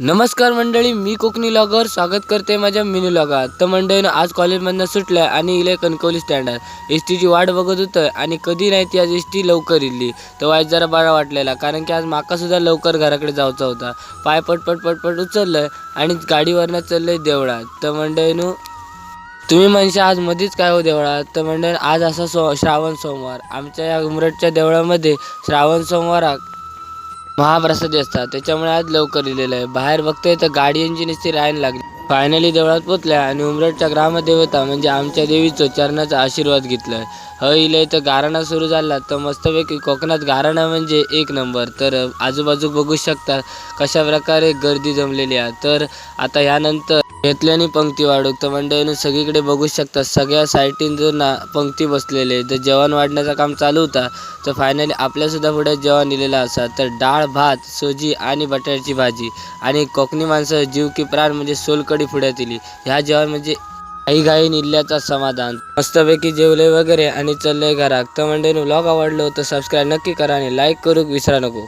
नमस्कार मंडळी मी कोकणी लॉगर. स्वागत करते माझ्या मिनी लॉगात. तर मंडळीनं आज कॉलेजमधनं सुटल्या आणि इले कणकवली स्टँडर एस टीची वाट बघत होतं आणि कधी नाही ती आज एस टी लवकर इली तर वाईट जरा बरा वाटलेला कारण की आज माकासुद्धा लवकर घराकडे जायचा होता. पाय पटपट पटपट आहे आणि गाडीवरनं चाललंय देवळात. तर मंडळीनं तुम्ही म्हणशा आज मध्येच काय हो देवळात? तर म्हणजे आज असा सो श्रावण सोमवार. आमच्या या उमरटच्या देवळामध्ये श्रावण सोमवाराक महाप्रसादी असतात. त्याच्यामुळे आज लवकर दिलेलं आहे. बाहेर बघतोय तर गाडीची नुसती राहायला लागली. फायनली देवळात पोचल्या आणि उमरटच्या ग्रामदेवता म्हणजे आमच्या देवीचं चरणाचा आशीर्वाद घेतलाय. ह इले तर गाराणा सुरू झाला. तर मस्तपैकी कोकणात गाराणा म्हणजे एक नंबर. तर आजूबाजू बघू शकता कशा प्रकारे गर्दी जमलेली आहे. तर आता ह्यानंतर घेतल्याने पंक्ती वाढूक तर मंडळीनं सगळीकडे बघू शकता सगळ्या साईटीन जर ना पंक्ती बसलेले तर जेवण वाढण्याचं काम चालू होता. तर फायनली आपल्यासुद्धा पुढे जेवण दिलेलं असा तर डाळ भात सोजी आणि बटाट्याची भाजी आणि कोकणी माणसं जीव की प्राण म्हणजे सोलकडी पुढ्यात दिली. ह्या जेवण म्हणजे आई गाई निल्ल्याचा समाधान. मस्तपैकी जेवले वगैरे आणि चाललंय घरात. तर मंडळीनं ब्लॉग आवडलो तर सबस्क्राईब नक्की करा आणि लाईक करू विसरा नको.